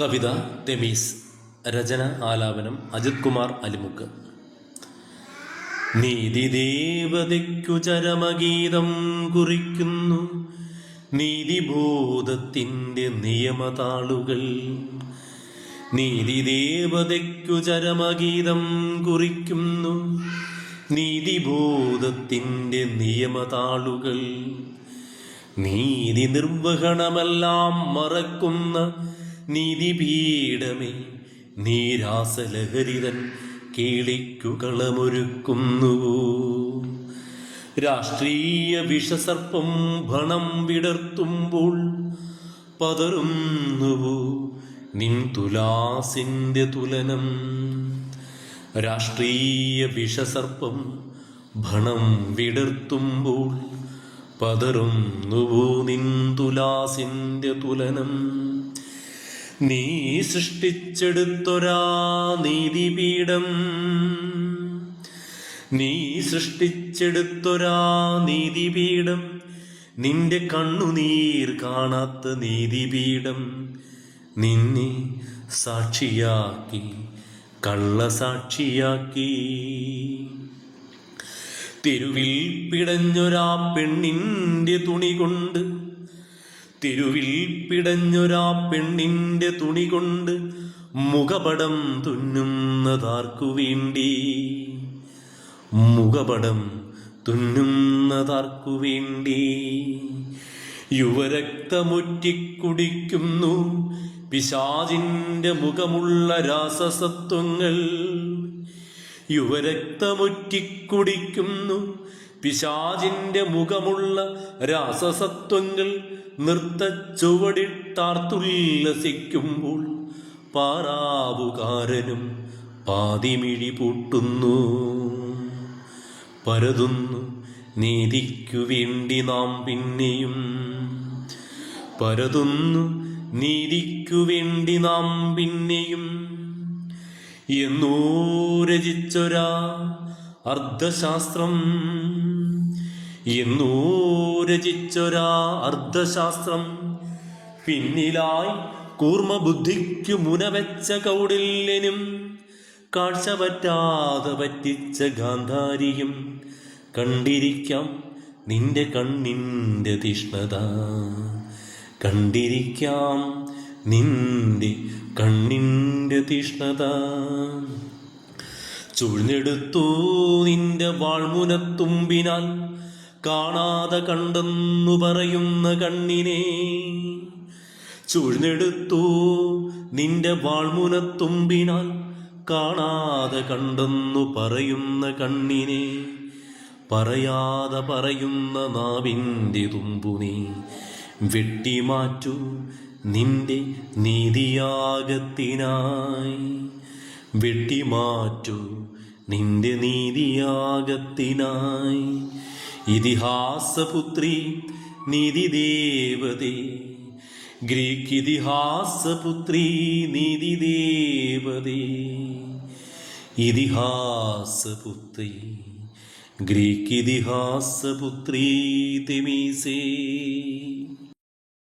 കവിത തെമീസ് രചന ആലാപനം അജിത് കുമാർ അലിമുക്ക്. നീതിദേവതയ്ക്കു ചരമഗീതം കുറിക്കുന്നു. നീതിബോധത്തിന്റെ നിയമതാളുകൾ. നീതി നീതിദേവതയ്ക്കു ചരമഗീതം കുറിക്കുന്നു. നീതിബോധത്തിന്റെ നിയമതാളുകൾ. നീതി നിർവഹണമെല്ലാം മറക്കുന്ന നീതിപീഠമേ നീരാസലഹരിതൻ കേളിക്കുകളമൊരുക്കുന്നു. രാഷ്ട്രീയ വിഷസർപ്പം ഭണം വിടർത്തുമ്പോൾ പതറുന്നുവോ നിൻ തുലാസിന്റെ തുലനം. രാഷ്ട്രീയ വിഷസർപ്പം ഭണം വിടർത്തുമ്പോൾ പതറുന്നുവോ നിൻ തുലാസിന്റെ തുലനം. നീ സൃഷ്ടിച്ചെടുത്തൊരാ നീതിപീഠം. നീ സൃഷ്ടിച്ചെടുത്തൊരാ നീതിപീഠം. നിന്റെ കണ്ണുനീർ കാണാത്ത നീതിപീഠം. നിന്നെ സാക്ഷിയാക്കി കള്ളസാക്ഷിയാക്കി. തെരുവിൽ പിടഞ്ഞൊരാ പെണ്ണിന്റെ തുണി കൊണ്ട് തെരുവിൽ പിടഞ്ഞൊരാ പെണ്ണിന്റെ തുണി കൊണ്ട് മുഖപടം തുന്നുന്നതാർക്കു വേണ്ടി? മുഖപടം തുന്നുന്നതാർക്കു വേണ്ടി? യുവരക്തമൊറ്റിക്കുടിക്കുന്നു പിശാചിന്റെ മുഖമുള്ള രാസസത്വങ്ങൾ. യുവരക്തമൊറ്റിക്കുടിക്കുന്നു പിശാചിന്റെ മുഖമുള്ള രാസസത്വങ്ങൾ നൃത്ത ചുവടിട്ടാർത്തുല്ലസിക്കുമ്പോൾ പാറാവുകാരനും പാതിമിഴി പൂട്ടുന്നു. പരതുന്നു നീതിക്കു വേണ്ടി നാം പിന്നെയും. പരതുന്നു നീതിക്കു വേണ്ടി നാം പിന്നെയും. എന്നോ രചിച്ചൊരാ അർദ്ധശാസ്ത്രം. എന്നോ രചിച്ചൊരാ അർദ്ധശാസ്ത്രം. പിന്നിലായി കൂർമ്മബുദ്ധിക്കു മുനവെച്ച കൗടില്യനും കാഴ്ച പറ്റാതെ പറ്റിച്ച ഗാന്ധാരിയും. കണ്ടിരിക്കാം നിന്റെ കണ്ണിന്റെ തീഷ്ണത. കണ്ടിരിക്കാം നിന്റെ കണ്ണിന്റെ തീഷ്ണത. ചുഴിഞ്ഞെടുത്തു നിന്റെ വാൾമുനത്തുമ്പിനാൽ കാണാതെ കണ്ടെന്നു പറയുന്ന കണ്ണിനെ ചുഴ്ന്നെടുത്തു നിന്റെ വാൾമുനത്തുമ്പിനാൽ കാണാതെ കണ്ടെന്നു പറയുന്ന കണ്ണിനെ പറയാതെ പറയുന്ന നാവിന്റെ തുമ്പുനെ വെട്ടിമാറ്റു നിന്റെ നീതിയാകത്തിനായി വെട്ടിമാറ്റു നിന്റെ നീതിയാകത്തിനായി ഇതിഹാസപുത്രി നീതിദേവതേ. ഗ്രീക്ക് ഇതിഹാസപുത്രി നീതിദേവതേ. ഇതിഹാസപുത്രി ഗ്രീക്ക് ഇതിഹാസപുത്രി തെമീസേ.